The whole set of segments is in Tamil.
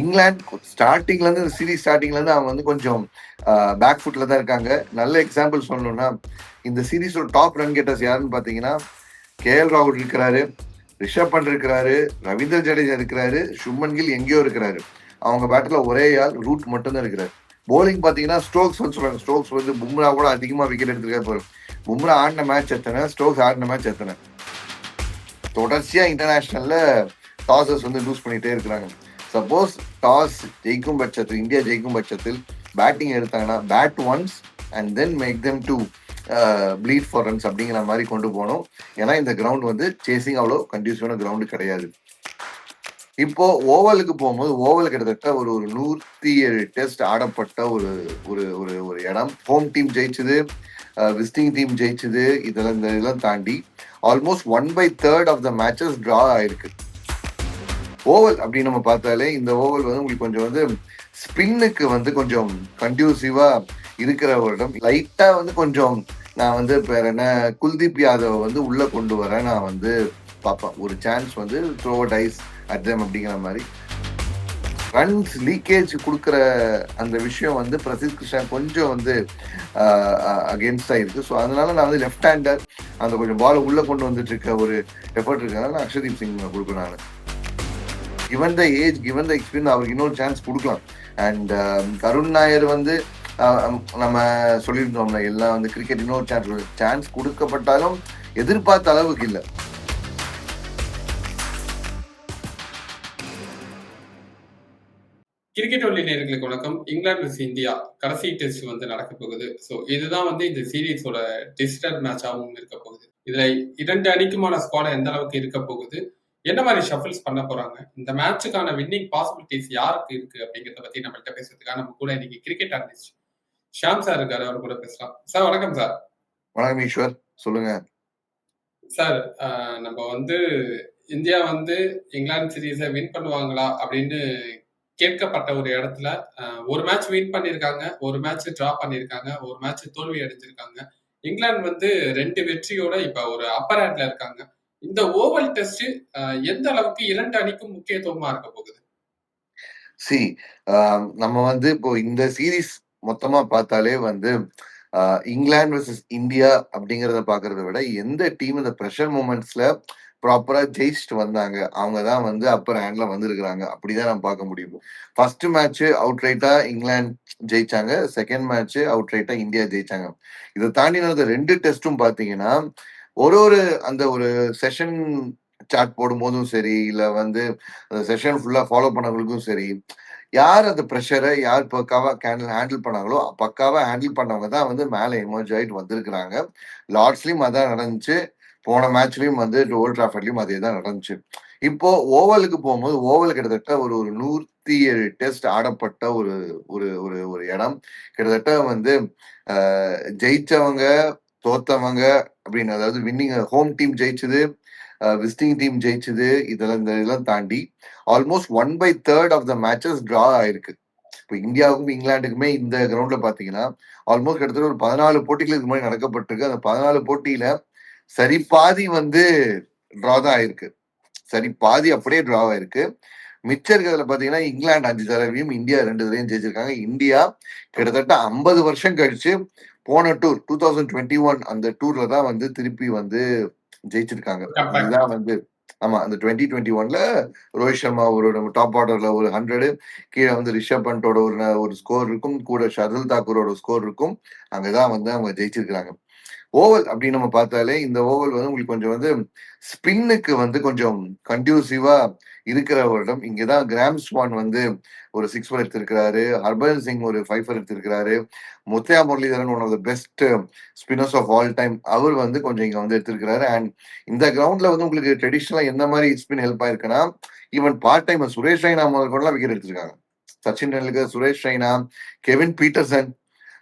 இங்கிலாந்து ஸ்டார்டிங்ல இருந்து சீரீஸ் ஸ்டார்டிங்ல இருந்து அவங்க வந்து கொஞ்சம் பேக் ஃபுட்ல தான் இருக்காங்க. நல்ல எக்ஸாம்பிள் சொல்லணும்னா இந்த சீரீஸோட டாப் ரன் கெட்டர்ஸ் யாருன்னு பாத்தீங்கன்னா கேஎல் ராகுல் இருக்கிறாரு ரிஷப் பண்ட் இருக்கிறாரு ரவீந்திர ஜடேஜா இருக்கிறாரு சுமன் கில் எங்கேயோ இருக்கிறாரு. அவங்க பேட்டில் ஒரே ஆள் ரூட் மட்டும்தான் இருக்கிறாரு. போலிங் பார்த்தீங்கன்னா ஸ்ட்ரோக்ஸ் வந்து சொல்றாங்க. ஸ்ட்ரோக்ஸ் வந்து பும்ரா கூட அதிகமாக விக்கெட் எடுத்திருக்காரு பாரு. பும்ரா ஆடின மேட்ச் எத்தனை? ஸ்ட்ரோக்ஸ் ஆடின மேட்ச் எத்தனை? தொடர்ச்சியாக இன்டர்நேஷ்னலில் டாசஸ் வந்து லூஸ் பண்ணிகிட்டே இருக்கிறாங்க. சப்போஸ் டாஸ் ஜெயிக்கும் பட்சத்தில் இந்தியா ஜெயிக்கும் பட்சத்தில் பேட்டிங் எடுத்தாங்கன்னா bat once and then make them to bleed for runs அப்படிங்கிற மாதிரி கொண்டு போகணும். ஏன்னா இந்த கிரவுண்ட் வந்து சேசிங் அவ்வளோ கண்டியூசிவான கிரவுண்டு கிடையாது. இப்போ ஓவலுக்கு போகும்போது ஓவல் கிட்டத்தட்ட ஒரு ஒரு நூற்றி ஏழு டெஸ்ட் ஆடப்பட்ட ஒரு ஒரு ஒரு ஒரு இடம். ஹோம் டீம் ஜெயிச்சது விசிட்டிங் uh, டீம் ஜெயிச்சது இதெல்லாம் இந்த இதெல்லாம் தாண்டி almost one by third of the matches draw ஆயிருக்கு. ஓவல் அப்படின்னு நம்ம பார்த்தாலே இந்த ஓவல் வந்து உங்களுக்கு கொஞ்சம் வந்து ஸ்பின்னுக்கு வந்து கொஞ்சம் கண்டியூசிவா இருக்கிற ஒரு இடம் லைட்டா வந்து கொஞ்சம் நான் வந்து வேற என்ன குல்தீப் யாதவ் வந்து உள்ள கொண்டு வர நான் வந்து பார்ப்பேன். ஒரு சான்ஸ் வந்து த்ரோ டைஸ் அட்டம் அப்படிங்கிற மாதிரி. ரன்ஸ் லீக்கேஜ் கொடுக்குற அந்த விஷயம் வந்து பிரசித் கிருஷ்ணா கொஞ்சம் வந்து அகேன்ஸ்டாக இருக்கு. ஸோ அதனால நான் வந்து லெஃப்ட் ஹேண்டர் அந்த கொஞ்சம் பால் உள்ள கொண்டு வந்துட்டு இருக்க ஒரு எஃபர்ட் இருக்கிறதுனால நான் அக்ஷதீப் சிங் கொடுக்குறேன் நான். Given the age given the experience அவருக்கு இன்னொரு சான்ஸ் கொடுக்கலாம். அண்ட் um, கருண் நாயர் வந்து நம்ம சொல்லியிருந்தோம்ல எல்லாம் வந்து கிரிக்கெட் இன்னொரு சான்ஸ் சான்ஸ் கொடுக்கப்பட்டாலும் எதிர்பார்த்த அளவுக்கு இல்லை. கிரிக்கெட் ஒல்லி நேர்களுக்கு வணக்கம். இங்கிலாந்து vs இந்தியா. கடைசி டெஸ்ட் வந்து நடக்க போகுது. ஸோ இதுதான் வந்து இந்த சீரீஸோட டிஜிட்டல் மேட்சாகவும் இருக்க போகுது. இதுல இரண்டு அணிக்குமான ஸ்குவாட் எந்த அளவுக்கு இருக்க போகுது? என்ன மாதிரி ஷஃபிள்ஸ் பண்ண போறாங்க? இந்த மேட்சுக்கான வின்னிங் பாசிபிலிட்டிஸ் யாருக்கு இருக்கு அப்படிங்கிறத பத்தி நம்மள்ட்ட பேசுறதுக்காக நம்ம கூட இன்னைக்கு கிரிக்கெட் அனலிஸ்ட் ஷாம் சார் இருக்காரு அவர் கூட பேசலாம். சார் வணக்கம் சார் வணக்கம் ஈஸ்வர். சொல்லுங்க. சார் நம்ம வந்து இந்தியா வந்து இங்கிலாந்து சீரீஸை வின் பண்ணுவாங்களா அப்படின்னு கேட்கப்பட்ட ஒரு இடத்துல ஒரு மேட்ச் வின் பண்ணியிருக்காங்க ஒரு மேட்ச் டிரா பண்ணியிருக்காங்க ஒரு மேட்ச் தோல்வி அடைஞ்சிருக்காங்க. இங்கிலாந்து வந்து ரெண்டு வெற்றியோட இப்ப ஒரு அப்பர் ஹேண்ட்ல இருக்காங்க. இந்த ஓவல் டெஸ்ட் எந்த அளவுக்கு இரண்டு அணிக்கும் முக்கியத்துவமா இருக்க போகுது? சி நம்ம வந்து இப்போ இந்த சீரீஸ் மொத்தமா பார்த்தாலே வந்து இங்கிலாந்து வர்சஸ் இந்தியா அப்படிங்கறத பாக்குறத விட எந்த டீம் இந்த ப்ரெஷர் மூமெண்ட்ஸ்ல ப்ராப்பரா ஜெயிச்சுட்டு வந்தாங்க அவங்க தான் வந்து அப்பர் ஹேண்ட்ல வந்திருக்கிறாங்க. அப்படிதான் நம்ம பார்க்க முடியும். ஃபர்ஸ்ட் மேட்ச் அவுட் ரைட்டா இங்கிலாந்து ஜெயிச்சாங்க செகண்ட் மேட்ச் அவுட் ரைட்டா இந்தியா ஜெயிச்சாங்க. இதை தாண்டி நடந்த ரெண்டு டெஸ்ட்டும் பாத்தீங்கன்னா ஒரு ஒரு அந்த ஒரு செஷன் சார்ட் போடும் போதும் சரி இல்லை வந்து அந்த செஷன் ஃபுல்லாக ஃபாலோ பண்ணவங்களுக்கும் சரி யார் அந்த ப்ரெஷரை யார் பக்காவாக கேண்டில் ஹேண்டில் பண்ணாங்களோ பக்காவாக ஹேண்டில் பண்ணவங்க தான் வந்து மேலே எமர்ஜ் ஆகிட்டு வந்திருக்கிறாங்க. லார்ட்ஸ்லேயும் அதான் நடந்துச்சு. போன மேட்ச்லையும் வந்து ஓல்ட் டிராஃபர்ட்லயும் அதே தான் நடந்துச்சு. இப்போ ஓவலுக்கு போகும்போது ஓவல் கிட்டத்தட்ட ஒரு ஒரு நூற்றி ஏழு டெஸ்ட் ஆடப்பட்ட ஒரு ஒரு ஒரு ஒரு இடம். கிட்டத்தட்ட வந்து ஜெயிச்சவங்க தோத்தவங்க அப்படின்னு அதாவது வின்னிங் ஹோம் டீம் ஜெயிச்சது விசிட்டிங் டீம் ஜெயிச்சது இதெல்லாம் இந்த இதெல்லாம் தாண்டி almost one by third of the matches draw ஆயிருக்கு. இப்போ இந்தியாவுக்கும் இங்கிலாந்துக்குமே இந்த கிரவுண்ட்ல பாத்தீங்கன்னா ஆல்மோஸ்ட் கிட்டத்தட்ட ஒரு பதினாலு போட்டிகள் இது மாதிரி நடக்கப்பட்டிருக்கு. அந்த பதினாலு போட்டியில சரி பாதி வந்து டிரா தான் ஆயிருக்கு. சரி பாதி அப்படியே டிரா ஆயிருக்கு. மிச்சம் இருக்கிறதுல பாத்தீங்கன்னா இங்கிலாந்து அஞ்சு தடவையும் இந்தியா ரெண்டு தடவையும் ஜெயிச்சிருக்காங்க. இந்தியா கிட்டத்தட்ட ஐம்பது வருஷம் கழிச்சு போன tour two thousand twenty one அந்த டூர்ல தான் வந்து திருப்பி வந்து ஜெயிச்சிருக்காங்க. இதுதான் வந்து ஆமா அந்த டுவெண்ட்டி டுவெண்ட்டி ஒன்ல ரோஹித் சர்மா ஒரு நம்ம டாப் ஆர்டர்ல ஒரு ஹண்ட்ரடு கீழே வந்து ரிஷப் பண்டோட ஒரு ஒரு ஸ்கோர் இருக்கும் கூட ஷர்துல் தாக்கூரோட ஸ்கோர் இருக்கும். அங்கதான் வந்து அவங்க ஜெயிச்சிருக்கிறாங்க. ஓவல் அப்படின்னு நம்ம பார்த்தாலே இந்த ஓவல் வந்து உங்களுக்கு கொஞ்சம் வந்து ஸ்பின்னுக்கு வந்து கொஞ்சம் கண்டியூசிவா இருக்கிற வருடம் இங்கதான் கிராம் ஸ்வான் வந்து ஒரு சிக்ஸ் ஃபோர் எடுத்திருக்கிறாரு. ஹர்பஜன் சிங் ஒரு five for எடுத்திருக்கிறாரு. Muttiah Muralitharan one of the best spinners of all time அவர் வந்து கொஞ்சம் இங்க வந்து எடுத்திருக்கிறாரு. அண்ட் இந்த கிரவுண்ட்ல வந்து உங்களுக்கு ட்ரெடிஷ்னலா எந்த மாதிரி ஸ்பின் ஹெல்ப் ஆயிருக்குன்னா even part time Suresh Raina முதல் கூட விக்கெட் எடுத்திருக்காங்க. சச்சின் டெண்டுல்கர் சுரேஷ் ரெய்னா கெவின் பீட்டர்சன்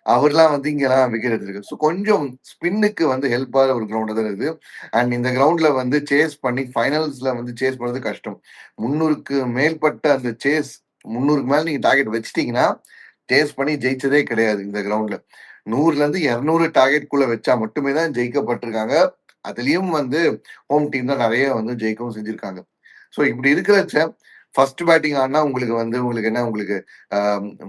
அவர்லாம் வந்து இங்கெல்லாம் விக்கெட் எடுத்திருக்கு. ஸோ கொஞ்சம் ஸ்பின்னுக்கு வந்து ஹெல்ப்பாக ஒரு கிரவுண்ட் தான் இருக்குது அண்ட் இந்த கிரவுண்டில் வந்து சேஸ் பண்ணி ஃபைனல்ஸ்ல வந்து சேஸ் பண்ணுறது கஷ்டம். முன்னூறுக்கு மேற்பட்ட அந்த சேஸ் முந்நூறுக்கு மேலே நீங்கள் டார்கெட் வச்சிட்டீங்கன்னா சேஸ் பண்ணி ஜெயிச்சதே கிடையாது இந்த கிரவுண்டில் நூறுல இருந்து டார்கெட்குள்ளே டார்கெட் வச்சா மட்டுமே தான் ஜெயிக்கப்பட்டிருக்காங்க. அதுலயும் வந்து ஹோம் டீம் தான் நிறைய வந்து ஜெயிக்கவும் செஞ்சுருக்காங்க. ஸோ இப்படி இருக்கிறச்ச ஃபர்ஸ்ட் பேட்டிங் ஆனா உங்களுக்கு வந்து உங்களுக்கு என்ன உங்களுக்கு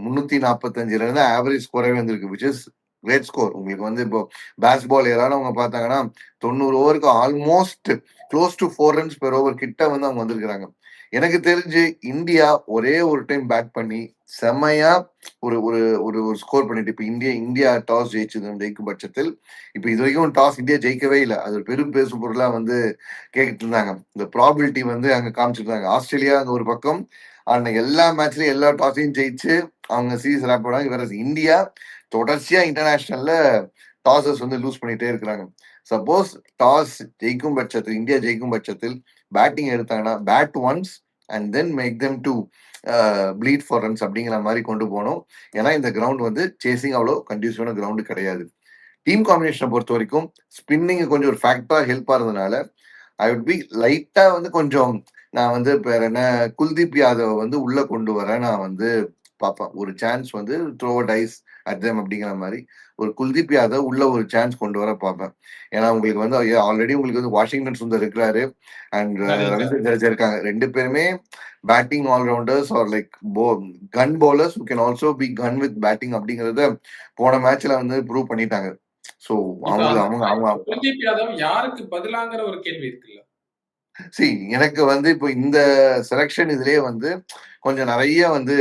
முன்னூத்தி நாற்பத்தஞ்சுல இருந்து ஆவரேஜ் ஸ்கோரே வந்திருக்கு விச் இஸ் கிரேட் ஸ்கோர் உங்களுக்கு வந்து இப்போ பேஸ் பால் அவங்க பார்த்தாங்கன்னா தொண்ணூறு ஓவருக்கு almost close to four runs per over கிட்ட வந்து அவங்க வந்திருக்கிறாங்க. எனக்கு தெரிஞ்சு இந்தியா ஒரே ஒரு டைம் பேட் பண்ணி செம்மையா ஒரு ஒரு ஒரு ஒரு ஸ்கோர் பண்ணிட்டு இப்ப இந்தியா இந்தியா டாஸ் ஜெயிச்சது ஜெயிக்கும் பட்சத்தில் இப்ப இது வரைக்கும் டாஸ் இந்தியா ஜெயிக்கவே இல்லை. அது ஒரு பெரும் பேசும் பொருளா வந்து கேட்டுட்டு இருந்தாங்க. இந்த ப்ராபிலிட்டி வந்து அங்க காமிச்சிருந்தாங்க. ஆஸ்திரேலியா அங்க ஒரு பக்கம் ஆனா எல்லா மேட்ச்லயும் எல்லா டாஸையும் ஜெயிச்சு அவங்க சீரீஸ் ரேப் பண்ணாங்க. வேற இந்தியா தொடர்ச்சியா இன்டர்நேஷனல்ல டாஸஸ் வந்து லூஸ் பண்ணிட்டே இருக்கிறாங்க. சப்போஸ் டாஸ் ஜெயிக்கும் பட்சத்தில் இந்தியா ஜெயிக்கும் பட்சத்தில் பேட்டிங் எடுத்தாங்கன்னா bat once and then make them to bleed for runs அப்படிங்கிற மாதிரி கொண்டு போனோம் ஏன்னா இந்த கிரவுண்ட் வந்து சேசிங் அவ்வளோ கண்டியூசிவான கிரவுண்டு கிடையாது. டீம் காம்பினேஷனை பொறுத்த வரைக்கும் ஸ்பின்னிங் கொஞ்சம் ஒரு ஃபேக்டரா ஹெல்ப்பாக இருந்ததுனால ஐ உட் பி லைட்டாக வந்து கொஞ்சம் நான் வந்து பேர் என்ன குல்தீப் யாதவ் வந்து உள்ளே கொண்டு வர நான் வந்து பார்ப்பேன். ஒரு சான்ஸ் வந்து த்ரோ டைஸ் அட்தம் அப்படிங்கிற மாதிரி ஒரு குல்தீப் யாதவ் உள்ள ஒரு சான்ஸ் கொண்டு வர பார்ப்பேன். ஏன்னா உங்களுக்கு வந்து ஆல்ரெடி உங்களுக்கு வந்து வாஷிங்டன் சுந்தர் இருக்கிறாரு அண்ட் ரவீந்திர ஜடேஜா இருக்காங்க. ரெண்டு பேருமே batting allrounders are like both can bowlers can also be gun with batting அப்படிங்கறத போன மேட்ச்ல வந்து ப்ரூவ் பண்ணிட்டாங்க. சோ அவங்க அவங்க அவங்க யாருக்கு பதிலாங்கிற ஒரு கேள்வி இருக்குல்ல? சரி எனக்கு வந்து இப்போ இந்த செலக்ஷன் இதுலயே வந்து கொஞ்சம் நிறைய வந்து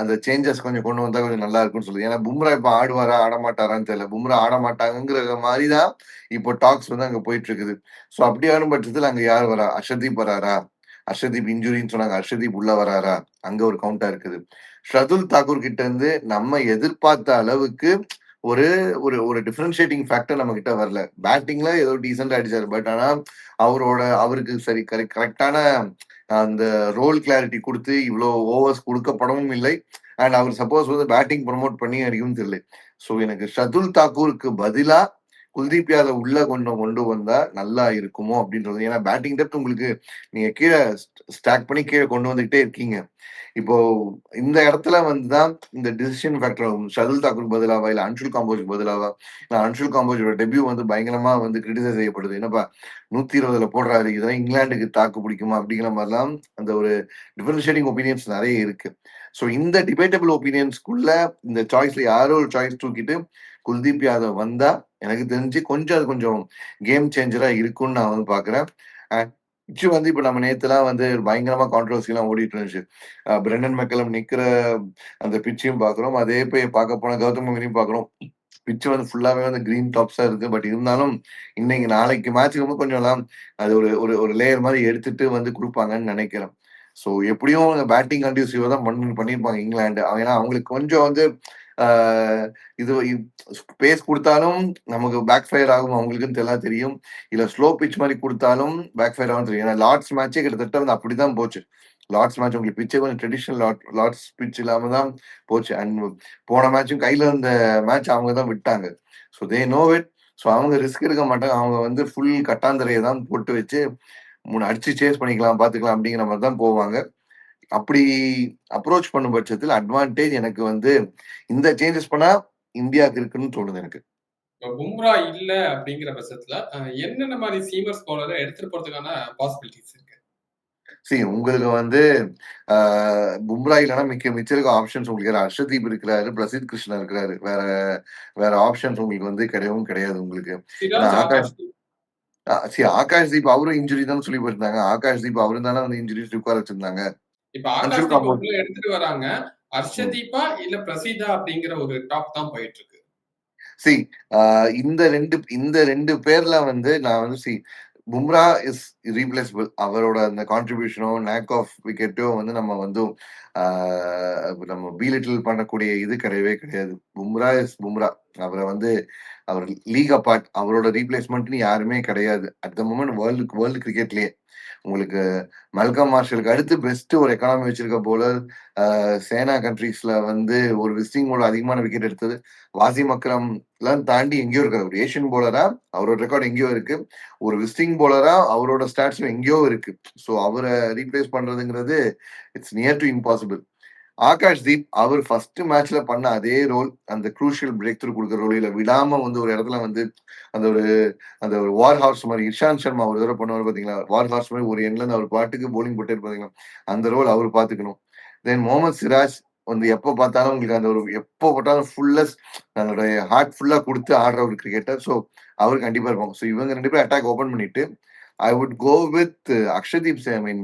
அந்த சேஞ்சஸ் கொஞ்சம் கொண்டு வந்தா கொஞ்சம் நல்லா இருக்கும்னு சொல்லுது. ஏன்னா பும்ரா இப்போ ஆடுவாரா ஆடமாட்டாரான்னு தெரியல. பும்ரா ஆடமாட்டாங்கிற மாதிரி மாதிரிதான் இப்போ டாக்ஸ் வந்து அங்க போயிட்டு இருக்குது ஸோ அப்படி ஆடும் பட்சத்தில் அங்க யார் வரா? அர்ஷதீப் வராரா? அர்ஷதீப் இன்ஜுரின்னு சொன்னாங்க. அர்ஷதீப் உள்ள வராரா? அங்க ஒரு கவுண்டா இருக்குது. ஷதுல் தாக்கூர் கிட்ட இருந்து நம்ம எதிர்பார்த்த அளவுக்கு ஒரு ஒரு ஒரு டிஃபரன்ஷியேட்டிங் ஃபேக்டர் நம்ம கிட்ட வரல பேட்டிங்ல ஏதோ டீசென்ட் அடிச்சாரு. பட் ஆனா அவரோட அவருக்கு சரி கரெக்ட் கரெக்டான அந்த ரோல் கிளாரிட்டி கொடுத்து இவ்வளோ ஓவர்ஸ் கொடுக்கப்படவும் இல்லை. அண்ட் அவர் சப்போஸ் வந்து பேட்டிங் ப்ரொமோட் பண்ணி அறியும் தெரியல. ஸோ எனக்கு ஷதுல் தாக்கூருக்கு பதிலாக குல்தீப் யாதவ் உள்ள கொண்டு கொண்டு வந்தா நல்லா இருக்குமோ அப்படின்றது. ஏன்னா பேட்டிங் டெப்த் உங்களுக்கு நீங்க கீழே ஸ்டாக் பண்ணி கீழே கொண்டு வந்துகிட்டே இருக்கீங்க. இப்போ இந்த இடத்துல வந்துதான் இந்த டிசிஷன் ஃபேக்டர் ஷதுல் தாக்கூர் பதிலாவா இல்ல அன்ஷுல் காம்போஜ் பதிலாவா? அன்ஷுல் காம்போஜோட டெபியூ வந்து பயங்கரமா வந்து கிரிட்டிசைஸ் செய்யப்படுது. என்னப்பா நூத்தி இருபதுல போடுறாரு இதெல்லாம் இங்கிலாந்துக்கு தாக்கு பிடிக்குமா? அப்படிங்கிற மாதிரிலாம் அந்த ஒரு டிஃபரன்ஷியேட்டிங் ஒப்பீனியன்ஸ் நிறைய இருக்கு. ஸோ இந்த டிபேட்டபிள் ஒப்பீனியன்ஸ்குள்ள இந்த சாய்ஸ்ல யாரோ ஒரு சாய்ஸ் தூக்கிட்டு குல்தீப் யாதவ் வந்தா எனக்கு தெரிஞ்சு கொஞ்சம் அது கொஞ்சம் கேம் சேஞ்சரா இருக்கும்னு நான் வந்து பாக்குறேன். பிச்சு வந்து இப்ப நம்ம நேத்துலாம் வந்து பயங்கரமா கான்ட்ரவர்சி எல்லாம் ஓடிட்டு இருந்துச்சு. பிரெண்டன் மெக்கலம் நிக்கிற அந்த பிச்சையும் பாக்குறோம். அதே போய் பார்க்க போன கௌதம் கம்பெனியும் பாக்குறோம். பிச்சு வந்து ஃபுல்லாவே வந்து கிரீன் டாப்ஸா இருக்கு பட் இருந்தாலும் இன்னைக்கு நாளைக்கு மேட்சுக்கு கொஞ்சம் எல்லாம் அது ஒரு ஒரு ஒரு லேயர் மாதிரி எடுத்துட்டு வந்து கொடுப்பாங்கன்னு நினைக்கிறேன். ஸோ எப்படியும் பேட்டிங் கண்டியூசிவா தான் பண்ணி பண்ணியிருப்பாங்க இங்கிலாந்து. ஏன்னா அவங்களுக்கு கொஞ்சம் வந்து இது பேஸ் கொடுத்தாலும் நமக்கு பேக் ஃபயர் ஆகும் அவங்களுக்குன்னு தெரியலாம் தெரியும். இல்ல ஸ்லோ பிச் மாதிரி கொடுத்தாலும் பேக் ஃபயர் ஆகும் தெரியும். ஏன்னா லார்ட்ஸ் மேட்சே கிட்டத்தட்ட வந்து அப்படிதான் போச்சு. லார்ட்ஸ் மேட்ச் உங்களுக்கு பிச்சே கொஞ்சம் ட்ரெடிஷனல் லாட் லார்ட்ஸ் பிச் இல்லாம தான் போச்சு. அண்ட் போன மேட்சும் கையில இருந்த மேட்ச் அவங்க தான் விட்டாங்க. So they know it so அவங்க ரிஸ்க் எடுக்க மாட்டாங்க. அவங்க வந்து ஃபுல் கட்டாந்தரையை தான் போட்டு வச்சு மூணு அடிச்சு சேஸ் பண்ணிக்கலாம் பாத்துக்கலாம் அப்படிங்கிற மாதிரி தான் போவாங்க. அப்படி அப்ரோச் பண்ணும் பட்சத்தில் அட்வான்டேஜ் எனக்கு வந்து இந்த சேஞ்சஸ் பண்ணா இந்தியாவுக்கு இருக்குன்னு தோணுது எனக்கு. பும்ரா இல்ல அப்படிங்கிற பட்சத்துல என்னென்ன மாதிரி சீமர்ஸ் பவுலரை எடுத்துட்டு போறதுக்கான பாசிபிலிட்டிஸ் இருக்கு? சரி உங்களுக்கு வந்து பும்ரா இல்லைன்னா மிக்க மிச்சம் இருக்க ஆப்ஷன்ஸ் உங்களுக்கு ஹர்ஷதீப் இருக்கிறாரு பிரசித் கிருஷ்ணா இருக்கிறாரு வேற வேற ஆப்ஷன்ஸ் உங்களுக்கு வந்து கிடையவும் கிடையாது உங்களுக்கு. ஆகாஷ் சரி ஆகாஷ் தீப் அவரும் இன்ஜுரி தான் சொல்லி போயிருந்தாங்க. ஆகாஷ் தீப் அவரும் தானே வந்து இன்ஜுரி உட்கார வச்சிருந்தாங்க. இப்ப ஆகாஷ் எடுத்துட்டு வராங்க. ஹர்ஷதீபா இல்ல பிரசீதா அப்படிங்கிற ஒரு டாப் தான் போயிட்டு இருக்கு சி இந்த ரெண்டு இந்த ரெண்டு பேர்ல வந்து நான் வந்து சி பும்ரா இஸ் ரீப்ளேசபிள் அவரோட அந்த கான்ட்ரிபியூஷனோ நேக் ஆஃப் விக்கெட்டோ வந்து நம்ம வந்து நம்ம பீலிட்டில் பண்ணக்கூடிய இது கிடையவே கிடையாது. பும்ரா இஸ் பும்ரா அவரை வந்து அவர் லீக் அப்பார்ட் அவரோட ரீப்ளேஸ்மெண்ட்னு யாருமே கிடையாது. At the moment world world கிரிக்கெட்லேயே உங்களுக்கு மல்கம் மார்ஷலுக்கு அடுத்து பெஸ்ட் ஒரு எக்கானமி வச்சிருக்க போலர் சேனா கண்ட்ரீஸ்ல வந்து ஒரு விசிட்டிங் போல அதிகமான விக்கெட் எடுத்தது. வாசிம் அக்ரம் எல்லாம் தாண்டி எங்கேயோ இருக்காரு ஒரு ஏஷியன் போலரா அவரோட ரெக்கார்ட் எங்கேயோ இருக்கு. ஒரு விசிட்டிங் போலரா அவரோட ஸ்டாட்ஸும் எங்கேயோ இருக்கு. ஸோ அவரை ரீப்ளேஸ் பண்றதுங்கிறது it's near to impossible Akash Deep our first மேட்ச்ல பண்ண அதே ரோல் அந்த குரூஷியல் பிரேக் த்ரூ கொடுக்குற ரோல் இல்ல விடாம வந்து ஒரு இடத்துல வந்து அந்த ஒரு அந்த ஒரு வார் ஹார்ஸ் மாதிரி இஷாந்த் சர்மா ஒரு தடவை பண்ணுவார் பாத்தீங்களா? வார் ஹார்ஸ் மாதிரி ஒரு எண்ட்ல அவர் பாட்டுக்கு போலிங் போட்டே பாத்தீங்களா? அந்த ரோல் அவர் பாத்துக்கணும். தென் முகமது சிராஜ் வந்து எப்போ பார்த்தாலும் உங்களுக்கு அந்த ஒரு எப்போ போட்டாலும் ஃபுல்லஸ் தன்னுடைய ஹார்ட் ஃபுல்லா கொடுத்து ஆடுற ஒரு கிரிக்கெட்டர் ஸோ அவர் கண்டிப்பா இருப்பாங்க. ஸோ இவங்க ரெண்டு பேரும் அட்டாக் ஓபன் பண்ணிட்டு I would go with Arshdeep I mean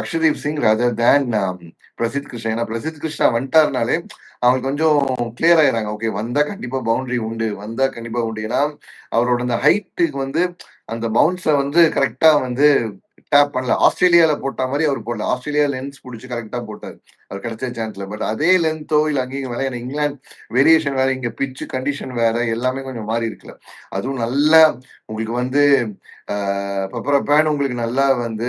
Arshdeep Singh rather than Prasidh Krishna ஏன்னா பிரசித் கிருஷ்ணா வந்துட்டாருனாலே அவங்க கொஞ்சம் கிளியர் ஆயிடுறாங்க. ஓகே வந்தா கண்டிப்பா பவுண்டரி உண்டு வந்தா கண்டிப்பா உண்டு. ஏன்னா அவரோட அந்த ஹைட்டுக்கு வந்து அந்த பவுன்ஸை வந்து கரெக்டா வந்து டேப் பண்ணல. ஆஸ்திரேலியால போட்ட மாதிரி அவர் போடல. ஆஸ்திரேலியா லென்ஸ் பிடிச்சி கரெக்டா போட்டார். அவர் கிடைச்ச சான்ஸ்ல பட் அதே லென்த்தோ இல்ல அங்கேயும் வேற. ஏன்னா இங்கிலாந்து வேரியேஷன் வேற இங்க பிச்சு கண்டிஷன் வேற எல்லாமே கொஞ்சம் மாறி இருக்குல்ல. அதுவும் நல்லா உங்களுக்கு வந்து பெப்பரப்பேன் உங்களுக்கு நல்லா வந்து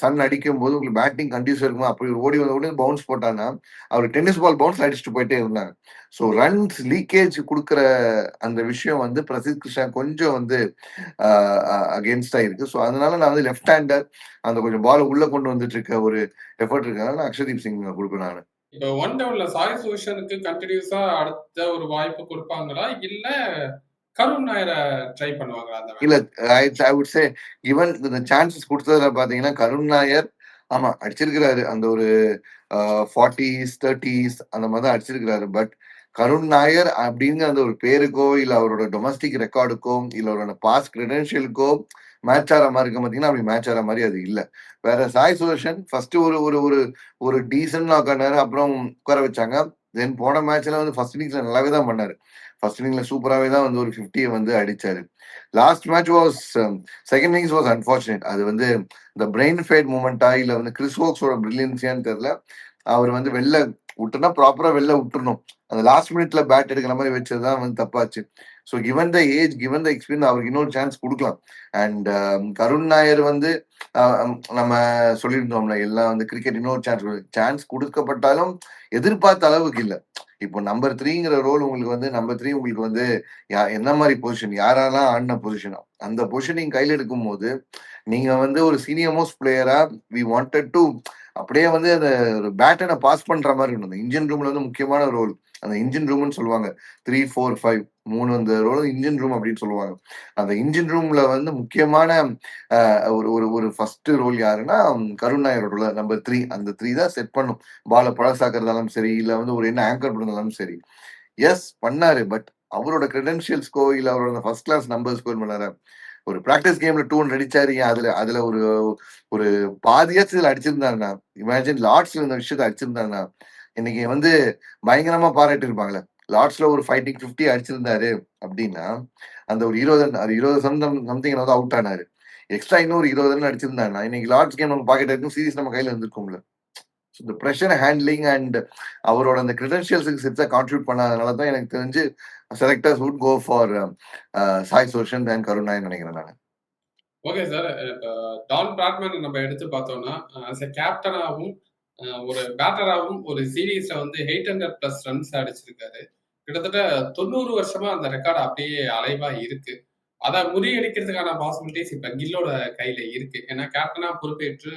சன் அடிக்கும் போது உங்களுக்கு பேட்டிங் கண்டியூஸ் இருக்குமா? அப்படி ஓடி வந்த உடனே பவுன்ஸ் போட்டான்னா அவர் டென்னிஸ் பால் பவுன்ஸ் அடிச்சுட்டு போயிட்டே இருந்தாங்க ஸோ ரன்ஸ் லீக்கேஜ் கொடுக்குற அந்த விஷயம் வந்து பிரசித் கிருஷ்ணா கொஞ்சம் வந்து அகேன்ஸ்டா இருக்கு. ஸோ அதனால நான் வந்து லெஃப்ட் ஹேண்டர் அந்த கொஞ்சம் பால் உள்ள கொண்டு வந்துட்டு இருக்க ஒரு எஃபர்ட் இருக்கிறதுனால நான் அக்ஷதீப் சிங் கொடுப்பேன் நான். இப்போ ஒன் டவுன்ல சாய் சூஷனுக்கு கண்டினியூஸா அடுத்த ஒரு வாய்ப்பு கொடுப்பாங்களா? இல்ல கருண் நாயரை ட்ரை பண்ணுவாங்களா அந்த இல்ல ஐ வுட் சே ஈவன் இந்த சான்சஸ் கொடுத்ததுல பாத்தீங்கன்னா கருண் நாயர் ஆமா அடிச்சிருக்கிறாரு. அந்த ஒரு ஃபார்ட்டிஸ் தேர்ட்டிஸ் அந்த மாதிரி தான் அடிச்சிருக்கிறாரு. பட் கருண் நாயர் அப்படிங்கிற அந்த ஒரு பேருக்கோ இல்ல அவரோட டொமஸ்டிக் ரெக்கார்டுக்கோ இல்ல அவரோட பாஸ் கிரெடென்ஷியலுக்கோ மேட்ச் ஆகிற மாதிரி இருக்க பார்த்தீங்கன்னா அப்படி மேட்ச் ஆகிற மாதிரி அது இல்லை. வேற சாய் சுதர்ஷன் ஃபர்ஸ்ட் ஒரு ஒரு ஒரு ஒரு டீசன்ட் உட்காந்தாரு அப்புறம் உட்கார வச்சாங்க. தென் போன மேட்ச்ல வந்து ஃபர்ஸ்ட் இன்னிங்ஸ்ல நல்லாவே தான் பண்ணாரு. ஃபர்ஸ்ட் இன்னிங்ல சூப்பராகவே தான் வந்து ஒரு ஃபிஃப்டியை வந்து அடிச்சாரு. Last match was second innings was unfortunate அது வந்து இந்த பிரெயின் ஃபேட் மூமெண்டா இல்ல வந்து கிறிஸ் ஓக்ஸோட பிரில்லியன்சியான்னு தெரியல. அவர் வந்து வெளில விட்டுனா ப்ராப்பரா வெளில விட்டுறணும். அந்த லாஸ்ட் மினிட்ல பேட் எடுக்கிற மாதிரி வச்சதுதான் வந்து தப்பாச்சு. So given the age given the experience அவருக்கு இன்னொரு சான்ஸ் கொடுக்கலாம். அண்ட் கருண் நாயர் வந்து uh, um, நம்ம சொல்லியிருந்தோம்ல எல்லாம் வந்து கிரிக்கெட் இன்னொரு சான்ஸ் சான்ஸ் கொடுக்கப்பட்டாலும் எதிர்பார்த்த அளவுக்கு இல்லை. இப்போ நம்பர் த்ரீங்கிற ரோல் உங்களுக்கு வந்து நம்பர் த்ரீ உங்களுக்கு வந்து என்ன மாதிரி பொசிஷன் யாரெல்லாம் ஆடின பொசிஷனா அந்த பொசிஷன் நீங்க கையில் எடுக்கும் போது நீங்க வந்து ஒரு சீனியர் மோஸ்ட் பிளேயரா வி வாண்டட் டு அப்படியே வந்து அந்த ஒரு பேட்டனை பாஸ் பண்ற மாதிரி இருக்கணும். இன்ஜின் ரூம்ல வந்து முக்கியமான ரோல் அந்த இன்ஜின் ரூம்னு சொல்லுவாங்க. த்ரீ ஃபோர் ஃபைவ் மூணு அந்த ரோல் இன்ஜின் ரூம் அப்படின்னு சொல்லுவாங்க. அந்த இன்ஜின் ரூம்ல வந்து முக்கியமான ஒரு ஒரு ஒரு ஃபர்ஸ்ட் ரோல் யாருன்னா கருண் கருணாயரோட நம்பர் த்ரீ அந்த த்ரீ தான் செட் பண்ணும். பாலை பழசாக்குறதாலும் சரி இல்ல வந்து ஒரு என்ன ஆங்கர் பண்ணுறதாலும் சரி. எஸ் பண்ணாரு. பட் அவரோட கிரெடென்ஷியல்ஸ்க்கோ இல்ல அவரோட ஃபர்ஸ்ட் கிளாஸ் நம்பர் ஸ்கோர் பண்ணாரு? ஒரு ப்ராக்டிஸ் கேம்ல டூ ஒன் அடிச்சாரு. அதுல அதுல ஒரு ஒரு பாதியாச்சும் இதுல அடிச்சிருந்தாருண்ணா இமேஜின் லார்ட்ஸ்ல இந்த விஷயத்த அடிச்சிருந்தாருண்ணா இன்னைக்கு வந்து பயங்கரமா பாராட்டி இருப்பாங்களே லார்ட்ஸ்ல ஒரு ஃபைட்டிங் ஃபிஃப்டி அடிச்சிருந்தாரு அப்படின்னா அந்த ஒரு இருபது இருபது சம்தம் சம்திங் வந்து அவுட் ஆனாரு. எக்ஸ்ட்ரா இன்னொரு இருபது ரன் அடிச்சிருந்தாருன்னா இன்னைக்கு லார்ட்ஸ் கேம் நம்ம பாக்கெட் இருக்கும் சீரிஸ் நம்ம கையில இருந்திருக்கோம்ல. இந்த ப்ரெஷர் ஹேண்ட்லிங் அண்ட் அவரோட அந்த கிரெடென்ஷியல்ஸுக்கு செட்ஸா கான்ட்ரிபியூட் பண்ணாதனால தான் எனக்கு தெரிஞ்சு selectors would go for Sai சோஷன் and கருணாய் நினைக்கிறேன் நான். ஓகே சார் இப்போ டான் பிராட்மேன் நம்ம எடுத்து பார்த்தோம்னா ஆஸ் எ கேப்டனாகவும் ஒரு பேட்டராகவும் ஒரு சீரீஸ்ல வந்து எயிட் ஹண்ட்ரட் பிளஸ் ரன்ஸ் அடிச்சிருக்காரு. கிட்டத்தட்ட தொண்ணூறு வருஷமா அந்த ரெக்கார்டு அப்படியே அலைவா இருக்கு. அதை முறியடிக்கிறதுக்கான பாசிபிலிட்டிஸ் இப்ப கில்லோட கையில இருக்கு. ஏன்னா கேப்டனா பொறுப்பேற்று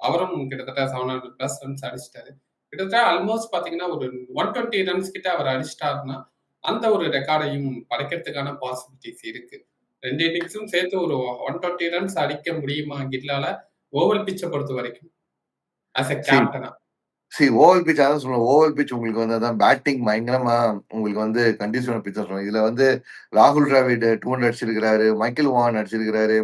அவரும் கிட்டத்தட்ட செவன் ஹண்ட்ரட் பிளஸ் ரன்ஸ் அடிச்சிட்டாரு. கிட்டத்தட்ட ஆல்மோஸ்ட் பாத்தீங்கன்னா ஒரு ஒன் டுவெண்ட்டி ரன்ஸ் கிட்ட அவர் அடிச்சிட்டாருன்னா அந்த ஒரு ரெக்கார்டையும் படைக்கிறதுக்கான பாசிபிலிட்டிஸ் இருக்கு. ரெண்டு இன்னிங்ஸும் சேர்த்து ஒரு ஒன் டுவெண்ட்டி ரன்ஸ் அடிக்க முடியுமா கில்லால ஓவல் பிச்சை பொறுத்த வரைக்கும் ஆஸ் எ கேப்டனா சி ஓவல் பிச் அதான் சொல்லுவோம் ஓவல் பிச் உங்களுக்கு வந்து அதான் பேட்டிங் பயங்கரமா உங்களுக்கு வந்து கண்டிஷன் பிச்சர் சொல்லுவோம் இதுல வந்து ராகுல் டிராவிட் டூ ஹண்ட்ரட் அடிச்சிருக்கிறாரு மைக்கேல் வான் அடிச்சிருக்கிறாரு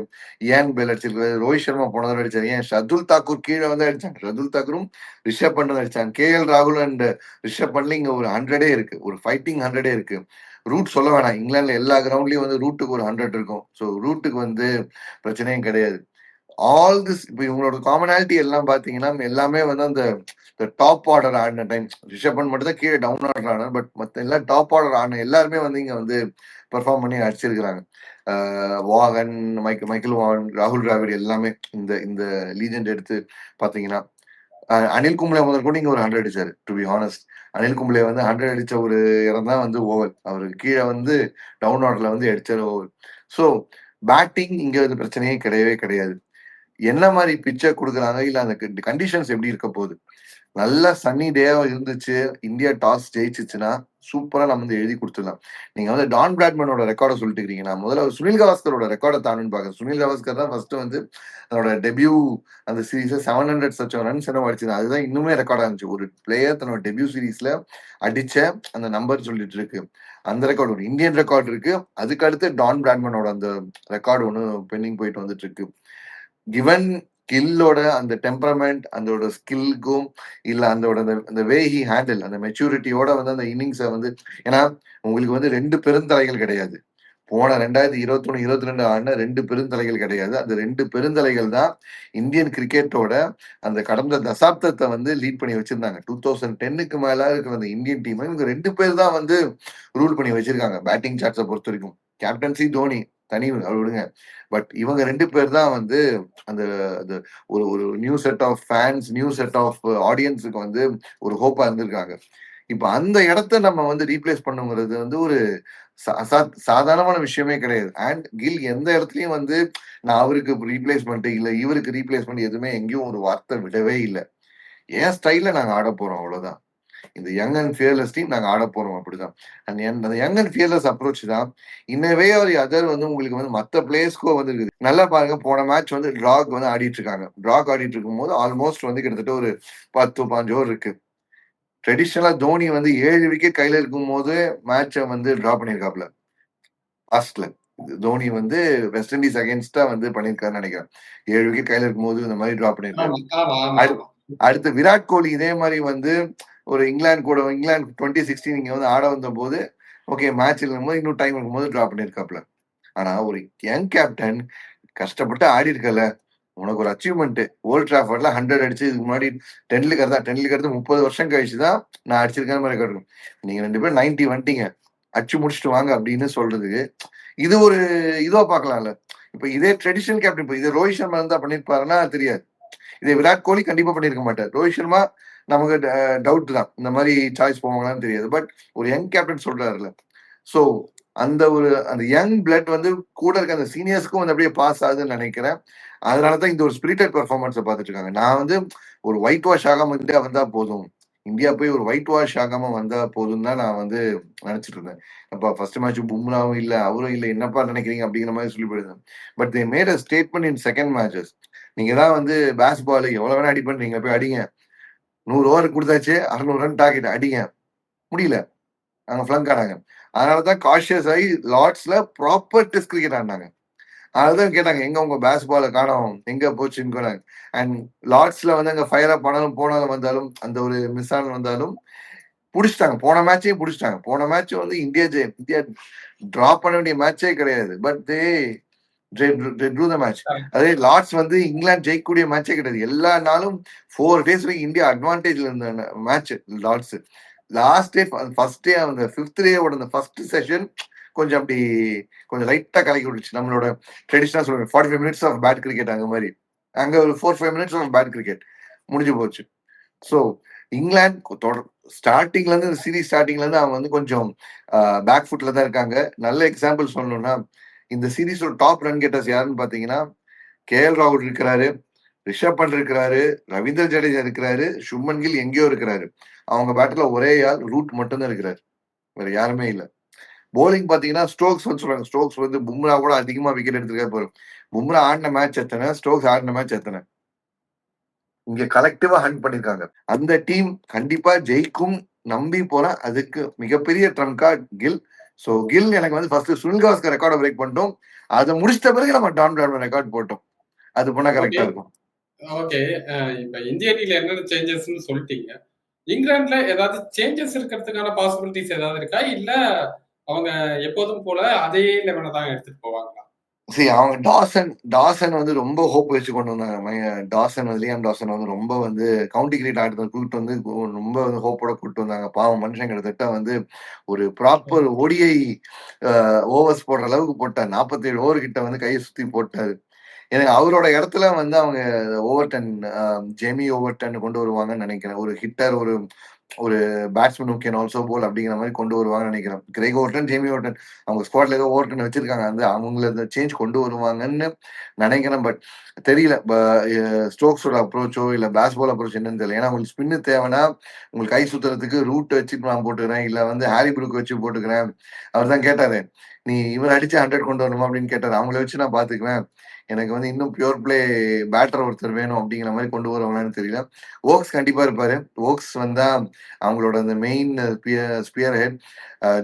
ஏன் பேல் அடிச்சிருக்காரு ரோஹித் சர்மா போன தடவை அடிச்சாரு. ஏன்? ஷதுல் தாக்கூர் கீழே வந்து அடிச்சாங்க. ஷதுல் தாக்கூரும் ரிஷப் பண்ண அடிச்சாங்க. கே எல் ராகுல் அண்ட் ரிஷப் பண்ணல இங்க ஒரு ஹண்ட்ரடே இருக்கு. ஒரு ஃபைட்டிங் ஹண்ட்ரடே இருக்கு. ரூட் சொல்ல வேணாம். இங்கிலாந்துல எல்லா கிரவுண்ட்லயும் வந்து ரூட்டுக்கு ஒரு ஹண்ட்ரட் இருக்கும். ஸோ ரூட்டுக்கு வந்து பிரச்சனையும் கிடையாது. ஆல் திஸ் இப்போ இவங்களோட காமனாலிட்டி எல்லாம் பாத்தீங்கன்னா எல்லாமே வந்து அந்த டாப் ஆர்டர் ஆடின டைம் ரிஷப் பண்ட் மட்டும் தான் கீழே டவுன் ஆர்டர் ஆனார் பட் மற்ற எல்லா டாப் ஆர்டர் ஆடின எல்லாருமே வந்து இங்க வந்து பெர்ஃபார்ம் பண்ணி அடிச்சிருக்கிறாங்க. வாகன் மைக் மைக்கேல் வாகன் ராகுல் டிராவிட் எல்லாமே இந்த இந்த லீஜெண்ட் எடுத்து பாத்தீங்கன்னா அனில் கும்ளே முதல் கூட இங்க ஒரு ஹண்ட்ரட் அடிச்சாரு to be honest Anil Kumble வந்து ஹண்ட்ரட் அடிச்ச ஒரு இடம் தான் வந்து ஓவர் அவருக்கு கீழே வந்து டவுன் ஆர்டர்ல வந்து அடிச்சாரு ஓவர் ஸோ பேட்டிங் இங்க வந்து பிரச்சனையே கிடையவே கிடையாது. என்ன மாதிரி பிச்சை குடுக்குறாங்க? இல்ல அந்த கண்டிஷன்ஸ் எப்படி இருக்க போகுது? நல்ல சன்னி டேவா இருந்துச்சு. இந்தியா டாஸ் ஜெயிச்சிச்சுன்னா சூப்பரா நம்ம வந்து எழுதி கொடுத்துடலாம் நீங்க வந்து டான் பிராட்மேனோட ரெக்கார்டை சொல்லிட்டு இருக்கீங்க நான் முதல்ல சுனில் கவாஸ்கரோட ரெக்கார்டை தாண்டணும்னு பாக்குறேன் சுனில் கவாஸ்கர் தான் ஃபர்ஸ்ட் வந்து அதோட டெபியூ அந்த சீரிஸ்ல 700 சச்சம் ரன்ஸ் என்ன அடிச்சது அதுதான் இன்னுமே ரெக்கார்டா இருந்துச்சு. ஒரு பிளேயர் தன்னோட டெபியூ சீரீஸ்ல அடிச்ச அந்த நம்பர் சொல்லிட்டு இருக்கு. அந்த ரெக்கார்டு ஒரு இந்தியன் ரெக்கார்ட் இருக்கு. அதுக்கு அடுத்து டான் பிராட்மேனோட அந்த ரெக்கார்டு ஒன்று பெண்டிங் போயிட்டு வந்துட்டு இருக்கு. கிவன் ஸ்கில்லோட அந்த டெம்பரமெண்ட், அதோட ஸ்கில்க்கும், இல்ல அந்தோட அந்த அந்த வே ஹி ஹேண்டில் அந்த மெச்சூரிட்டியோட வந்து அந்த இன்னிங்ஸை வந்து ஏன்னா, உங்களுக்கு வந்து ரெண்டு பெருந்தலைகள் கிடையாது. போன ரெண்டாயிரத்தி இருபத்தொன்னு இருபத்தி ரெண்டு ஆண்டு ரெண்டு பெருந்தலைகள் கிடையாது. அந்த ரெண்டு பெருந்தலைகள் தான் இந்தியன் கிரிக்கெட்டோட அந்த கடந்த தசாப்தத்தை வந்து லீட் பண்ணி வச்சிருந்தாங்க. 2010க்கு மேல இருக்கிற அந்த இந்தியன் டீம் இவங்க ரெண்டு பேர் தான் வந்து ரூல் பண்ணி வச்சிருக்காங்க. பேட்டிங் சாட்ஸை பொறுத்த வரைக்கும் கேப்டன்சி தோனி தனி அவர் விடுங்க. பட் இவங்க ரெண்டு பேர் தான் வந்து அந்த அது ஒரு ஒரு new set of fans, new set of ஆடியன்ஸுக்கு வந்து ஒரு ஹோப்பா இருந்திருக்காங்க. இப்ப அந்த இடத்த நம்ம வந்து ரீப்ளேஸ் பண்ணுங்கிறது வந்து ஒரு சா சா சாதாரணமான விஷயமே கிடையாது. அண்ட் கில் எந்த இடத்துலயும் வந்து நான் அவருக்கு ரீப்ளேஸ்மெண்ட் இல்லை இவருக்கு ரீப்ளேஸ்மெண்ட் எதுவுமே எங்கேயும் ஒரு வார்த்தை விடவே இல்லை ஏன் ஸ்டைல நாங்க ஆட போறோம் அவ்வளவுதான். இந்த யங் அண்ட் ஃபியர்லெஸ் டீம் நாங்க ஆடப் போறோம் அப்படிதான். என் அந்த யங் அண்ட் ஃபியர்லெஸ் அப்ரோச் தான் இன் எ வே ஆர் தி அதர் வந்து உங்களுக்கு வந்து மத்த பிளேயர்ஸ்க்கும் வந்து இருக்குது. நல்லா பாருங்க போன மேட்ச் வந்து டிராக் வந்து ஆடிட்டு இருக்காங்க. டிராக் ஆடிட்டு இருக்கும்போது ஆல்மோஸ்ட் வந்து கிட்டத்தட்ட ஒரு 10, 15 ஓவர் இருக்கு. ட்ரெடிஷனலா தோனி வந்து 7 விக்கெட் கையில இருக்கும்போது மேட்ச வந்து டிரா பண்ணியிருக்காப்ல. பாஸ்ட்ல. தோனி வந்து வெஸ்ட் இண்டீஸ் அகைன்ஸ்டா வந்து பண்ணியிருக்காருன்னு நினைக்கிறேன். 7 விக்கெட் கையில இருக்கும்போது இந்த மாரி டிரா பண்ணியிருக்காரு. அடுத்து விராட் கோலி இதே மாரி வந்து ஒரு இங்கிலாந்து கூட இங்கிலாந்து டுவெண்ட்டி சிக்ஸ்டீன் இங்கே வந்து ஆட வந்தபோது, ஓகே மேட்ச் இல்லங்கும்போது இன்னும் டைம் இருக்கும்போது ட்ராப் பண்ணியிருக்காப்ல. ஆனா ஒரு யங் கேப்டன் கஷ்டப்பட்டு ஆடி இருக்கல உனக்கு ஒரு அச்சீவ்மென்ட். ஓல்ட் டிராஃபர்ட்ல 100 அடிச்சு இதுக்கு முன்னாடி டென்ல கருதா டென்ல அடுத்து 30 வருஷம் கழிச்சு தான் நான் அடிச்சிருக்கேன் மாதிரி ரெக்கார்ட் இருக்கும். நீங்க ரெண்டு பேரும் 90 வந்துட்டீங்க. அடிச்சு முடிச்சுட்டு வாங்க அப்படின்னு சொல்றதுக்கு, இது ஒரு இதுவா பார்க்கலாம்ல. இப்ப இதே ட்ரெடிஷனல் கேப்டன் இப்போ இதே ரோஹித் சர்மா இருந்தா பண்ணியிருப்பாருன்னா தெரியாது. இதே விராட் கோலி கண்டிப்பா பண்ணியிருக்க மாட்டார். ரோஹித் சர்மா நமக்கு ட டவுட் தான். இந்த மாதிரி சாய்ஸ் போவாங்களான்னு தெரியாது. பட் ஒரு யங் கேப்டன் சொல்றாருல ஸோ அந்த ஒரு அந்த யங் பிளட் வந்து கூட இருக்க அந்த சீனியர்ஸ்க்கும் வந்து அப்படியே பாஸ் ஆகுதுன்னு நினைக்கிறேன். அதனால தான் இந்த ஒரு ஸ்பிரிட்டட் பெர்ஃபார்மன்ஸை பார்த்துட்டு இருக்காங்க. நான் வந்து ஒரு ஒயிட் வாஷ் ஆகாம இந்தியா வந்தா போதும். இந்தியா போய் ஒரு ஒயிட் வாஷ் ஆகாம வந்தா போதும்னு தான் நான் வந்து நினைச்சிட்டு இருந்தேன். அப்பா ஃபர்ஸ்ட் மேட்ச் பும்ராவும் இல்லை அவரும் இல்லை என்னப்பா நினைக்கிறீங்க அப்படிங்கிற மாதிரி சொல்லி போயிருந்தேன். But they made a statement in second matches. நீங்க தான் வந்து பேஸ்பால் எவ்வளவு வேணா அடி நீங்க போய் அடிங்க. நூறு ஓவர் கொடுத்தாச்சு அறுநூறு ரன் டார்கெட் அடிங்க. முடியல. நாங்கள் ஃப்ளங்க் ஆனாங்க. அதனால தான் காஷியஸ் ஆகி லார்ட்ஸில் ப்ராப்பர் டெஸ்ட் கிரிக்கெட் அதனால தான் கேட்டாங்க. எங்கே உங்கள் பேஸ் பால காணோம். எங்கே போச்சுன்னு கேட்டாங்க. அண்ட் லார்ட்ஸில் வந்து அங்கே ஃபயர் அப் ஆனாலும், போனாலும் வந்தாலும் அந்த ஒரு மிஸ் ஆனது வந்தாலும் பிடிச்சிட்டாங்க போன மேட்சையும் பிடிச்சிட்டாங்க போன மேட்ச் வந்து இந்தியா ஜெ இந்தியா ட்ராப் பண்ண வேண்டிய மேட்சே கிடையாது. But they match. அதே லார்ட்ஸ் வந்து இங்கிலாந்து ஜெயிக்கக்கூடிய மேட்சே கிடையாது. எல்லா நாளும் 4 டேஸ் வரைக்கும் இந்தியா அட்வான்டேஜ்ல இருந்த match Lord's. Last day first day அந்த 5த் டேவோட அந்த ஃபர்ஸ்ட் செஷன் கொஞ்சம் அப்படி கொஞ்சம் லைட்டா கலக்கி விட்டுச்சு. நம்மளோட ட்ரெடிஷனலா சொல்லுவாங்க 45 மினிட்ஸ் ஆஃப் பேட் கிரிக்கெட் அங்க மாரி. அங்க ஒரு 4, 5 மினிட்ஸ் ஆஃப் பேட் கிரிக்கெட் முடிஞ்சு போச்சு. சோ இங்கிலாந்து தொடர் ஸ்டார்ட்டிங்ல இருந்து சீரிஸ் ஸ்டார்ட்டிங்ல இருந்து அவங்க வந்து கொஞ்சம் பேக் ஃபுட்ல தான் இருக்காங்க. நல்ல எக்ஸாம்பிள் சொல்லணும்னா, இந்த சீரிஸோட டாப் ரன் கெட்டர்ஸ் யாருன்னு பாத்தீங்கன்னா கே எல் ராகுல் இருக்கிறாரு. ரிஷப் பண்ட் இருக்கிறாரு. ரவீந்திர ஜடேஜா இருக்கிறாரு. சுப்மன் கில் எங்கேயோ இருக்கிறாரு. அவங்க பேட்ல ஒரே ஆள் ரூட் மட்டும் தான் இருக்கிறாரு. வேற யாருமே இல்ல. பவுலிங் பார்த்தீங்கன்னா, ஸ்டோக்ஸ் வந்து சொல்றாங்க. ஸ்டோக்ஸ் வந்து பும்ரா கூட அதிகமா விக்கெட் எடுத்திருக்காரு போறோம் பும்ரா ஆடின மேட்ச் எத்தன? ஸ்டோக்ஸ் ஆடின மேட்ச் எத்தனை இங்க கலெக்டிவா ஹண்ட் பண்ணிருக்காங்க. அந்த டீம் கண்டிப்பா ஜெயிக்கும் நம்பி போறேன். அதுக்கு மிகப்பெரிய trump card Gill. So Gill எனக்கு வந்து ஃபர்ஸ்ட் சுனில் கவாஸ்கர் ரெக்கார்ட பிரேக் பண்ணிட்டோம். அத முடிச்சிட்ட பிறகு நம்ம டான் பிராட்மேன் ரெக்கார்ட் போட்டோம். அது பண்ணா ஓகே. கரெக்ட்டா இருக்கும். ஓகே. இப்ப இந்திய அணியில என்னென்ன சேஞ்சஸ்ன்னு சொல்ட்டீங்க. இங்கிலாந்துல ஏதாவது சேஞ்சஸ் இருக்கிறதுக்கான பாசிபிலிட்டீஸ் ஏதாவது இருக்கா? இல்ல அவங்க எப்போதும் போல அதே லெவல தான் எடுத்துட்டு போவாங்களா? சரி அவங்க டாசன் டாசன் வந்து ரொம்ப ஹோப் வச்சு கொண்டு வந்தாங்க. டாசன் வந்து லியாம் டாசன் வந்து ரொம்ப வந்து கவுண்டி கிரிக்கெட் ஆடுறத கூட்டிட்டு வந்து ரொம்ப வந்து ஹோப்போட கூப்பிட்டு வந்தாங்க. பாவம் மனுஷன் கிட்டத்தட்ட வந்து ஒரு ப்ராப்பர் ஓடிஐ ஓவர்ஸ் போடுற அளவுக்கு போட்டார். 47 ஓவர் கிட்ட வந்து கையை சுத்தி போட்டாரு. எனக்கு அவரோட இடத்துல வந்து அவங்க ஓவர்டன் ஜெமி ஓவர்டன் கொண்டு வருவாங்கன்னு நினைக்கிறேன். ஒரு ஹிட்டர் ஒரு ஒரு பேட்ஸ்மேன் கேன் ஆல்சோ போல் அப்படிங்கிற மாதிரி கொண்டு வருவாங்கன்னு நினைக்கிறேன். கிரேக் ஓர்டன் ஜேமி ஓர்டன் அவங்க ஸ்குவாட்ல ஏதோ ஓர்டன் வச்சிருக்காங்க. அந்த அவங்கள அந்த சேஞ்ச் கொண்டு வருவாங்கன்னு நினைக்கிறேன். பட் தெரியல. ஸ்ட்ரோக்ஸோட அப்ரோச்சோ இல்ல பேஸ்பால் அப்ரோச் என்னன்னு தெரியல. ஏன்னா உங்களுக்கு ஸ்பின்னு தேவைன்னா, உங்களுக்கு கை சுத்துறதுக்கு ரூட் வச்சு நான் போட்டுக்கிறேன். இல்ல வந்து ஹாரி ப்ரூக் வச்சு போட்டுக்கிறேன். அவர் தான் கேட்டாரு. "நீ இவர் அடிச்சு 100 கொண்டு வரணுமா?" அப்படின்னு கேட்டாரு. அவங்கள வச்சு நான் பாத்துக்குவேன் எனக்கு வந்து இன்னும் பியூர் பிளே பேட்டர் ஒருத்தர் வேணும் அப்படிங்கிற மாதிரி கொண்டு வருவாங்களான்னு தெரியல. ஓக்ஸ் கண்டிப்பா இருப்பாரு. ஓக்ஸ் வந்தா அவங்களோட அந்த main spearhead.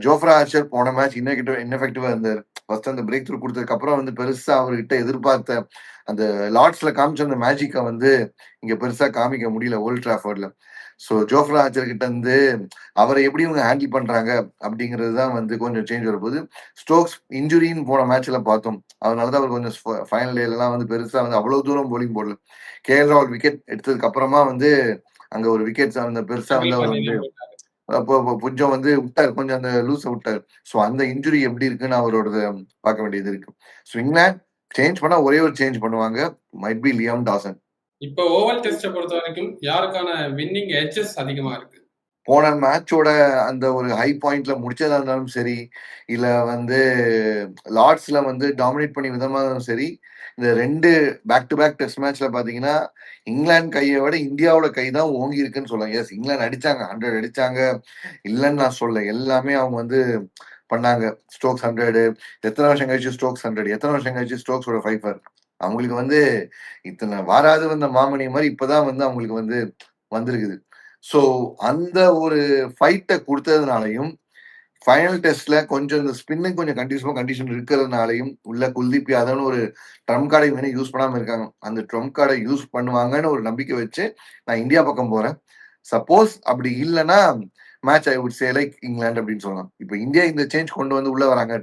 Jofra Archer போன மேட்ச் இன்னெகட்டிவ் இன்னெஃபெக்டிவா இருந்தார் ஃபர்ஸ்ட் அந்த பிரேக் த்ரூ கொடுத்ததுக்கு அப்புறம் வந்து பெருசா அவர்கிட்ட எதிர்பார்த்த அந்த லார்ட்ஸ்ல காமிச்ச அந்த மேஜிக்கை வந்து இங்க பெருசா காமிக்க முடியல ஓல்ட் ட்ராஃபர்ட்ல ஸோ ஜோஃப்ரா ஆச்சர் கிட்ட இருந்து அவரை எப்படி இவங்க ஹேண்டில் பண்றாங்க அப்படிங்கிறது தான் வந்து கொஞ்சம் சேஞ்ச் வரும்போது ஸ்டோக்ஸ் இன்ஜுரின்னு போன மேட்ச்ல பார்த்தோம். அதனாலதான் அவர் கொஞ்சம் ஃபைனல் எல்லாம் வந்து பெருசா வந்து அவ்வளவு தூரம் போலிங் போடல. கேஎல் ராவல் விக்கெட் எடுத்ததுக்கு அப்புறமா வந்து அங்க ஒரு விக்கெட் அந்த பெருசா வந்து அவர் வந்து அப்போ கொஞ்சம் வந்து விட்டாரு. கொஞ்சம் அந்த லூஸ விட்டாரு. ஸோ அந்த இன்ஜுரி எப்படி இருக்குன்னு அவரோட பார்க்க வேண்டியது இருக்கு. ஸோ இங்கிலாந்து சேஞ்ச் பண்ணா ஒரே ஒரு சேஞ்ச் பண்ணுவாங்க. Might be Liam Dawson. இப்ப ஓவல் டெஸ்ட்ட பொறுத்தவரைக்கும் யாருக்கான வின்னிங் எட்ஜஸ் அதிகமா இருக்கு? போன மேட்சோட அந்த ஒரு ஹை பாயிண்ட்ல முடிச்சதா இருந்தாலும் சரி, இல்ல வந்து லார்ட்ஸ்ல வந்து டாமினேட் பண்ணி விதமா இருந்தாலும் சரி, இந்த 2 பேக் டு பேக் டெஸ்ட் மேட்ச்ல பார்த்தீங்கன்னா, இங்கிலாந்து கைய விட இந்தியாவோட கை தான் ஓங்கி இருக்குன்னு சொல்லலாம். எஸ் இங்கிலாந்து அடிச்சாங்க. 100 அடிச்சாங்க. இல்லன்னு நான் சொல்லல. எல்லாமே அவங்க வந்து பண்ணாங்க. ஸ்டோக்ஸ் 100 எத்தன வருஷம் கழிச்சு ஸ்டோக்ஸ் 100 எத்தன வருஷம் கழிச்சு ஸ்டோக்ஸோட ஃபைஃபர். அவங்களுக்கு வந்து இத்தனை வாராது வந்த மாமணி மாதிரி இப்பதான் வந்து அவங்களுக்கு வந்து வந்திருக்குது. ஸோ அந்த ஒரு ஃபைட்டை கொடுத்ததுனாலையும் ஃபைனல் டெஸ்ட்ல கொஞ்சம் இந்த ஸ்பின்னு கொஞ்சம் கண்டிஷன் கண்டிஷன் இருக்கிறதுனாலயும், உள்ள குல்தீப் யாதவ்னு ஒரு ட்ரம்ப் கார்டை வேணும் யூஸ் பண்ணாமல் இருக்காங்க. அந்த ட்ரம்ப் கார்டை யூஸ் பண்ணுவாங்கன்னு ஒரு நம்பிக்கை வச்சு, நான் இந்தியா பக்கம் போறேன். சப்போஸ் அப்படி இல்லைன்னா match I would say like England அப்படின்னு சொல்லலாம். இப்ப இந்தியா இந்த சேஞ்ச் கொண்டு வந்து உள்ள வராங்க.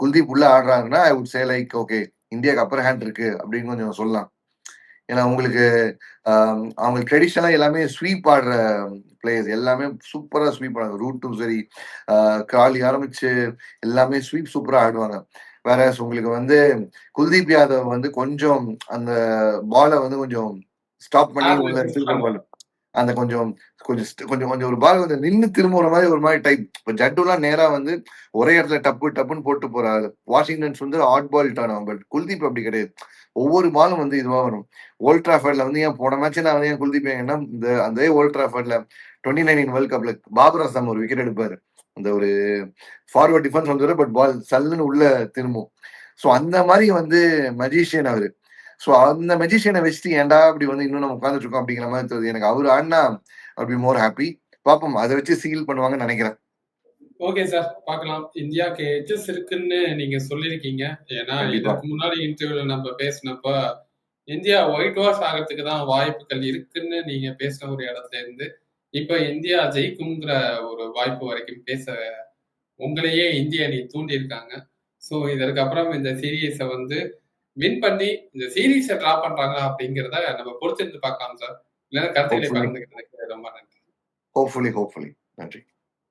குல்தீப் உள்ள ஆடுறாருன்னா, I would say like okay இந்தியாக்கு upper hand இருக்கு அப்படின்னு கொஞ்சம் சொல்லலாம். ஏன்னா உங்களுக்கு அ அவங்க எல்லாமே ஸ்வீப் ஆடுற பிளேயர்ஸ் எல்லாமே சூப்பரா ஸ்வீப் ஆடுவாங்க. ரூட்டும் சரி, அ கிராலி ஆரம்பிச்சு எல்லாமே ஸ்வீப் சூப்பரா ஆடுவாங்க. வேறஸ் உங்களுக்கு வந்து குல்தீப் யாதவ் வந்து கொஞ்சம் அந்த பால வந்து கொஞ்சம் ஸ்டாப் பண்ணி உள்ள அந்த கொஞ்சம் கொஞ்சம் கொஞ்சம் கொஞ்சம் ஒரு பால் கொஞ்சம் நின்று திரும்புற மாதிரி ஒரு மாதிரி டைப். இப்போ ஜட்டுலாம் நேராக வந்து ஒரே இடத்துல டப்பு டப்புன்னு போட்டு போறாரு Washington's Washington Sundar odd ball turn but Kuldeep அப்படி கிடையாது. ஒவ்வொரு பாலும் வந்து இதுவாக வரும். ஓல்ட் ட்ராஃபர்ட்ல வந்து ஏன் போன மேட்ச் நான் வந்து ஏன் குல்தீப் ஏன்னா, இந்த அதே ஓல்ட் ட்ராஃபர்ட்ல 2019 வேர்ல்ட் கப்ல பாபர் அசாம் ஒரு விக்கெட் எடுப்பாரு. அந்த ஒரு ஃபார்வர்ட் டிஃபென்ஸ் வந்துரு பட் பால் சல்லுன்னு உள்ள திரும்பும். ஸோ அந்த மாதிரி வந்து மஜிஷியன் அவரு. ஸோ அந்த மெஜிஷியன வச்சுட்டு ஏன்டா இப்படி வந்து இன்னும் நம்ம உட்கார்ந்துட்டு இருக்கோம் அப்படிங்கிற மாரி தோணுது. எனக்கு அவரு ஆடுனா பி மோர் ஹேப்பி. பார்ப்போம். அத வச்சு சீல் பண்ணுவாங்கன்னு நெனைக்கிறேன். Okay sir. பார்க்கலாம். இந்தியாக்கு எட்ஜஸ் இருக்குன்னு நீங்க சொல்லியிருக்கீங்க. ஏன்னா. இதற்கு முன்னாடி இன்டர்வியூல நம்ம பேசினப்ப, இந்தியா ஒயிட் வாஷ் ஆகறதுக்கு தான் வாய்ப்புகள் இருக்குன்னு நீங்க பேசின ஒரு இடத்துல இருந்து, இப்ப இந்தியா ஜெயிக்கும்ங்கிற ஒரு வாய்ப்பு வரைக்கும் பேச உங்களையே இந்திய அணி தூண்டியிருக்காங்க. ஸோ இதற்கு அப்புறம் இந்த சீரிஸ வந்து வின் பண்ணி இந்த சீரிஸ டிரா பண்றாங்களா அப்படிங்கிறத நம்ம பொறுத்திருந்து பார்க்கலாம் சார். இல்லன்னா கருத்துக்களை ஹோப்ஃபுல்லி. பகிர்ந்துக்கிட்டதுக்கு ரொம்ப நன்றி. Hopefully, hopefully. நன்றி.